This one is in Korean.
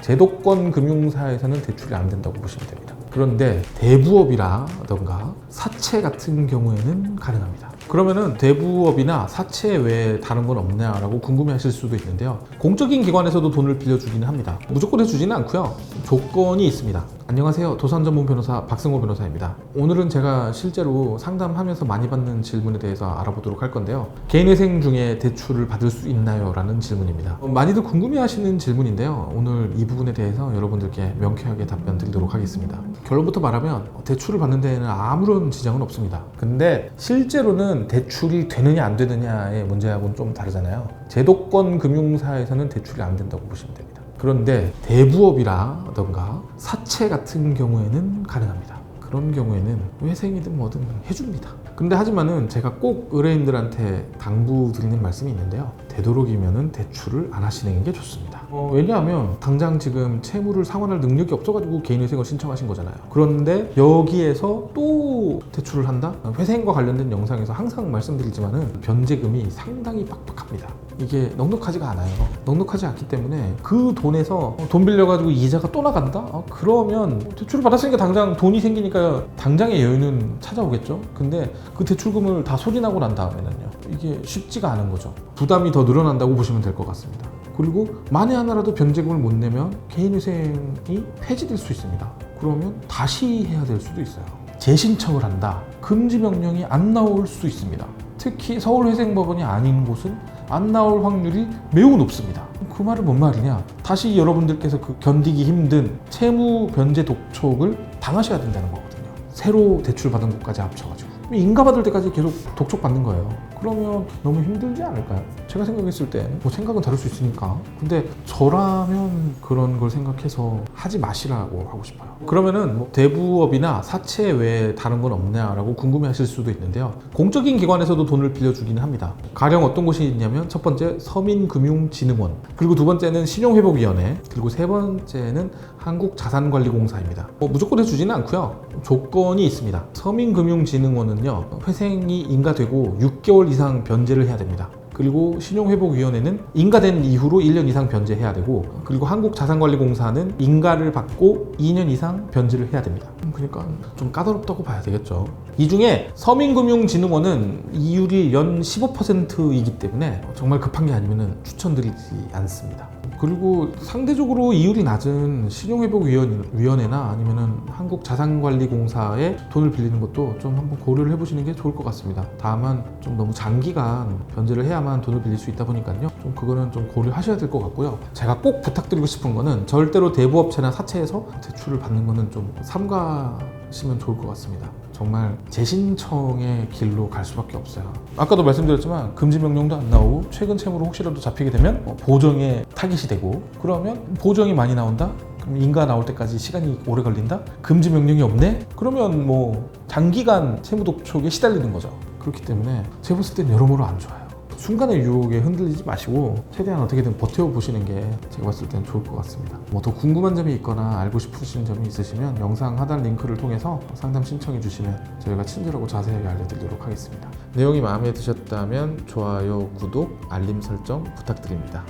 제도권 금융사에서는 대출이 안 된다고 보시면 됩니다. 그런데 대부업이라던가 사채 같은 경우에는 가능합니다. 그러면은 대부업이나 사채 외에 다른 건 없냐라고 궁금해하실 수도 있는데요. 공적인 기관에서도 돈을 빌려주기는 합니다. 무조건 해주지는 않고요. 조건이 있습니다. 안녕하세요. 도산 전문 변호사 박승호 변호사입니다. 오늘은 제가 실제로 상담하면서 많이 받는 질문에 대해서 알아보도록 할 건데요. 개인회생 중에 대출을 받을 수 있나요? 라는 질문입니다. 어, 많이들 궁금해 하시는 질문인데요. 오늘 이 부분에 대해서 여러분들께 명쾌하게 답변 드리도록 하겠습니다. 결론부터 말하면 대출을 받는 데에는 아무런 지장은 없습니다. 근데 실제로는 대출이 되느냐 안 되느냐의 문제하고는 좀 다르잖아요. 제도권 금융사에서는 대출이 안 된다고 보시면 됩니다. 그런데 대부업이라던가 사채 같은 경우에는 가능합니다. 그런 경우에는 회생이든 뭐든 해줍니다. 근데 하지만은 제가 꼭 의뢰인들한테 당부드리는 말씀이 있는데요. 되도록이면은 대출을 안 하시는 게 좋습니다. 어, 왜냐하면 당장 지금 채무를 상환할 능력이 없어가지고 개인회생을 신청하신 거잖아요. 그런데 여기에서 또 대출을 한다? 회생과 관련된 영상에서 항상 말씀드리지만은 변제금이 상당히 빡빡합니다. 이게 넉넉하지가 않아요. 넉넉하지 않기 때문에 그 돈에서 돈 빌려가지고 이자가 또 나간다? 어, 그러면 대출을 받았으니까 당장 돈이 생기니까 당장의 여유는 찾아오겠죠. 근데 그 대출금을 다 소진하고 난 다음에는요. 이게 쉽지가 않은 거죠. 부담이 더 늘어난다고 보시면 될 것 같습니다. 그리고 만에 하나라도 변제금을 못 내면 개인회생이 폐지될 수 있습니다. 그러면 다시 해야 될 수도 있어요. 재신청을 한다. 금지 명령이 안 나올 수 있습니다. 특히 서울회생법원이 아닌 곳은 안 나올 확률이 매우 높습니다. 그 말은 뭔 말이냐? 다시 여러분들께서 그 견디기 힘든 채무 변제 독촉을 당하셔야 된다는 거거든요. 새로 대출 받은 것까지 합쳐가지고 인가 받을 때까지 계속 독촉 받는 거예요. 그러면 너무 힘들지 않을까요? 제가 생각했을 때 뭐 생각은 다를 수 있으니까. 근데 저라면 그런 걸 생각해서 하지 마시라고 하고 싶어요. 그러면은 뭐 대부업이나 사채 외에 다른 건 없냐라고 궁금해하실 수도 있는데요. 공적인 기관에서도 돈을 빌려주기는 합니다. 가령 어떤 곳이 있냐면 첫 번째 서민금융진흥원, 그리고 두 번째는 신용회복위원회, 그리고 세 번째는 한국자산관리공사입니다. 뭐 무조건 해주지는 않고요. 조건이 있습니다. 서민금융진흥원은요 회생이 인가되고 6개월 이상 변제를 해야 됩니다. 그리고 신용회복위원회는 인가된 이후로 1년 이상 변제해야 되고 그리고 한국자산관리공사는 인가를 받고 2년 이상 변제를 해야 됩니다. 음, 그러니까 좀 까다롭다고 봐야 되겠죠. 이 중에 서민금융진흥원은 이율이 연 15%이기 때문에 정말 급한 게 아니면 추천드리지 않습니다. 그리고 상대적으로 이율이 낮은 신용회복위원회나 아니면은 한국자산관리공사에 돈을 빌리는 것도 좀 한번 고려를 해보시는 게 좋을 것 같습니다. 다만 좀 너무 장기간 변제를 해야만 돈을 빌릴 수 있다 보니까요. 좀 그거는 좀 고려하셔야 될 것 같고요. 제가 꼭 부탁드리고 싶은 거는 절대로 대부업체나 사채에서 대출을 받는 거는 좀 삼가시면 좋을 것 같습니다. 정말 재신청의 길로 갈 수밖에 없어요. 아까도 말씀드렸지만 금지 명령도 안 나오고 최근 채무로 혹시라도 잡히게 되면 어, 보정에 타깃이 되고 그러면 보정이 많이 나온다? 그럼 인가 나올 때까지 시간이 오래 걸린다? 금지 명령이 없네? 그러면 뭐 장기간 채무 독촉에 시달리는 거죠. 그렇기 때문에 제가 봤을 땐 여러모로 안 좋아요. 순간의 유혹에 흔들리지 마시고 최대한 어떻게든 버텨보시는 게 제가 봤을 땐 좋을 것 같습니다. 뭐 더 궁금한 점이 있거나 알고 싶으신 점이 있으시면 영상 하단 링크를 통해서 상담 신청해 주시면 저희가 친절하고 자세하게 알려드리도록 하겠습니다. 내용이 마음에 드셨다면 좋아요, 구독, 알림 설정 부탁드립니다.